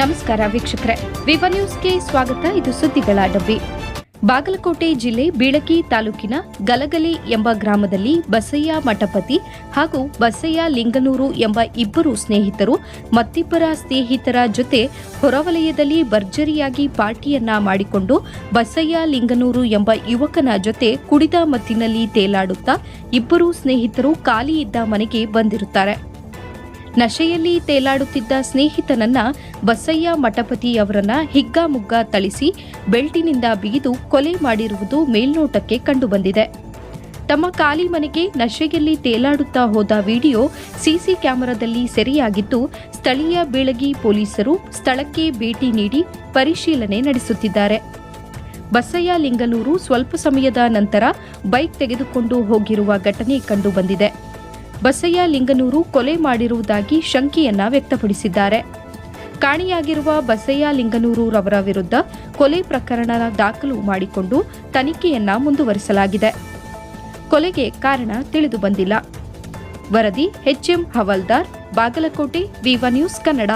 ನಮಸ್ಕಾರ ವೀಕ್ಷಕರೇ. ವಿವ ನ್ಯೂಸ್ಗೆ ಸ್ವಾಗತ. ಇದು ಸುದ್ದಿಗಳ ಡಬ್ಬಿ. ಬಾಗಲಕೋಟೆ ಜಿಲ್ಲೆ ಬೀಳಕಿ ತಾಲೂಕಿನ ಗಲಗಲಿ ಎಂಬ ಗ್ರಾಮದಲ್ಲಿ ಬಸಯ್ಯ ಮಠಪತಿ ಹಾಗೂ ಬಸಯ್ಯ ಲಿಂಗನೂರು ಎಂಬ ಇಬ್ಬರು ಸ್ನೇಹಿತರು ಮತ್ತಿಬ್ಬರ ಸ್ನೇಹಿತರ ಜೊತೆ ಹೊರವಲಯದಲ್ಲಿ ಭರ್ಜರಿಯಾಗಿ ಪಾರ್ಟಿಯನ್ನ ಮಾಡಿಕೊಂಡು ಬಸಯ್ಯ ಲಿಂಗನೂರು ಎಂಬ ಯುವಕನ ಜೊತೆ ಕುಡಿದ ಮತ್ತಿನಲ್ಲಿ ತೇಲಾಡುತ್ತಾ ಇಬ್ಬರು ಸ್ನೇಹಿತರು ಖಾಲಿ ಇದ್ದ ಮನೆಗೆ ಬಂದಿರುತ್ತಾರೆ. ನಶೆಯಲ್ಲಿ ತೇಲಾಡುತ್ತಿದ್ದ ಸ್ನೇಹಿತನನ್ನ ಬಸಯ್ಯ ಮಠಪತಿಯವರನ್ನ ಹಿಗ್ಗಾಮುಗ್ಗ ಥಳಿಸಿ ಬೆಲ್ಟಿನಿಂದ ಬಿಗಿದು ಕೊಲೆ ಮಾಡಿರುವುದು ಮೇಲ್ನೋಟಕ್ಕೆ ಕಂಡುಬಂದಿದೆ. ತಮ್ಮ ಖಾಲಿ ಮನೆಗೆ ನಶೆಯಲ್ಲಿ ತೇಲಾಡುತ್ತಾ ಹೋದ ವಿಡಿಯೋ ಸಿಸಿ ಕ್ಯಾಮೆರಾದಲ್ಲಿ ಸೆರೆಯಾಗಿದ್ದು, ಸ್ಥಳೀಯ ಬೀಳಗಿ ಪೊಲೀಸರು ಸ್ಥಳಕ್ಕೆ ಭೇಟಿ ನೀಡಿ ಪರಿಶೀಲನೆ ನಡೆಸುತ್ತಿದ್ದಾರೆ. ಬಸಯ್ಯ ಲಿಂಗನೂರು ಸ್ವಲ್ಪ ಸಮಯದ ನಂತರ ಬೈಕ್ ತೆಗೆದುಕೊಂಡು ಹೋಗಿರುವ ಘಟನೆ ಕಂಡುಬಂದಿದೆ. ಬಸಯ್ಯ ಲಿಂಗನೂರು ಕೊಲೆ ಮಾಡಿರುವುದಾಗಿ ಶಂಕೆಯನ್ನ ವ್ಯಕ್ತಪಡಿಸಿದ್ದಾರೆ. ಕಾಣೆಯಾಗಿರುವ ಬಸಯ್ಯ ಲಿಂಗನೂರು ರವರ ವಿರುದ್ಧ ಕೊಲೆ ಪ್ರಕರಣ ದಾಖಲು ಮಾಡಿಕೊಂಡು ತನಿಖೆಯನ್ನ ಮುಂದುವರಿಸಲಾಗಿದೆ. ಕೊಲೆಗೆ ಕಾರಣ ತಿಳಿದು ಬಂದಿಲ್ಲ. ವರದಿ ಎಚ್ಎಂ ಹವಲ್ದಾರ್, ಬಾಗಲಕೋಟೆ, ವಿವ ನ್ಯೂಸ್ ಕನ್ನಡ.